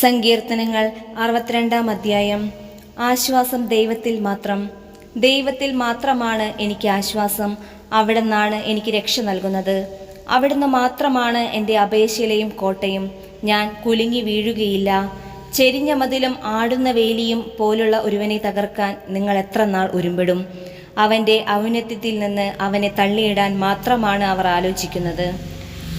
സങ്കീർത്തനങ്ങൾ അറുപത്തിരണ്ടാം അധ്യായം. ആശ്വാസം ദൈവത്തിൽ മാത്രം. ദൈവത്തിൽ മാത്രമാണ് എനിക്ക് ആശ്വാസം. അവിടെ നിന്നാണ് എനിക്ക് രക്ഷ നൽകുന്നത്. അവിടുന്ന് മാത്രമാണ് എന്റെ അപേക്ഷയിലെയും കോട്ടയും. ഞാൻ കുലുങ്ങി വീഴുകയില്ല. ചെരിഞ്ഞ മതിലും ആടുന്ന വേലിയും പോലുള്ള ഒരുവനെ തകർക്കാൻ നിങ്ങൾ എത്ര നാൾ ഉരുമ്പിടും അവന്റെ ഔന്നത്യത്തിൽ നിന്ന് അവനെ തള്ളിയിടാൻ മാത്രമാണ് അവർ ആലോചിക്കുന്നത്.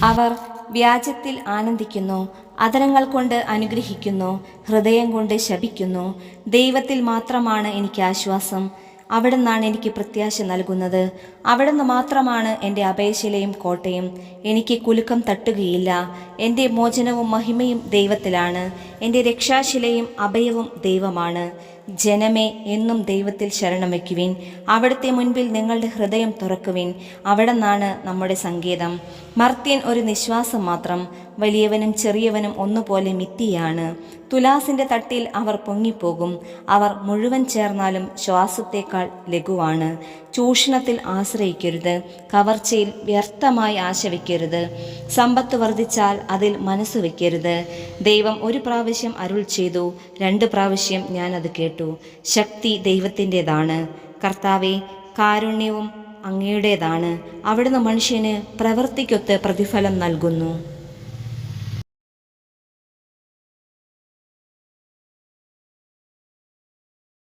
അവർ വ്യാജത്തിൽ ആനന്ദിക്കുന്നു. അതരങ്ങൾ കൊണ്ട് അനുഗ്രഹിക്കുന്നു ഹൃദയം കൊണ്ട് ശപിക്കുന്നു. ദൈവത്തിൽ മാത്രമാണ് എനിക്ക് ആശ്വാസം. അവിടുന്നാണ് എനിക്ക് പ്രത്യാശ നൽകുന്നത്. അവിടുന്ന് മാത്രമാണ് എന്റെ അപേക്ഷയിലെയും കോട്ടയും. എനിക്ക് കുലുക്കം തട്ടുകയില്ല. എന്റെ മോചനവും മഹിമയും ദൈവത്തിലാണ്. എന്റെ രക്ഷാശിലയും അഭയവും ദൈവമാണ്. ജനമേ എന്നും ദൈവത്തിൽ ശരണം വയ്ക്കുവിൻ. അവിടുത്തെ മുൻപിൽ നിങ്ങളുടെ ഹൃദയം തുറക്കുവിൻ. അവിടെ നിന്നാണ് നമ്മുടെ സങ്കേതം. മർത്യൻ ഒരു നിശ്വാസം മാത്രം. വലിയവനും ചെറിയവനും ഒന്നുപോലെ മിത്തിയാണ്. തുലാസിന്റെ തട്ടിൽ അവർ പൊങ്ങിപ്പോകും. അവർ മുഴുവൻ ചേർന്നാലും ശ്വാസത്തേക്കാൾ ലഘുവാണ്. ചൂഷണത്തിൽ ആശ്രയിക്കരുത് കവർച്ചയിൽ വ്യർത്ഥമായി ആശവിക്കരുത് സമ്പത്ത് വർദ്ധിച്ചാൽ അതിൽ മനസ്സ് വയ്ക്കരുത് ദൈവം ഒരു പ്രാവശ്യം അരുൾ ചെയ്തു രണ്ട് പ്രാവശ്യം ഞാൻ അത് കേട്ടു. ശക്തി ദൈവത്തിന്റെതാണ്. കർത്താവെ കാരുണ്യവും അങ്ങയുടേതാണ്. അവിടുന്ന് മനുഷ്യന് പ്രവൃത്തിക്കൊത്ത് പ്രതിഫലം നൽകുന്നു.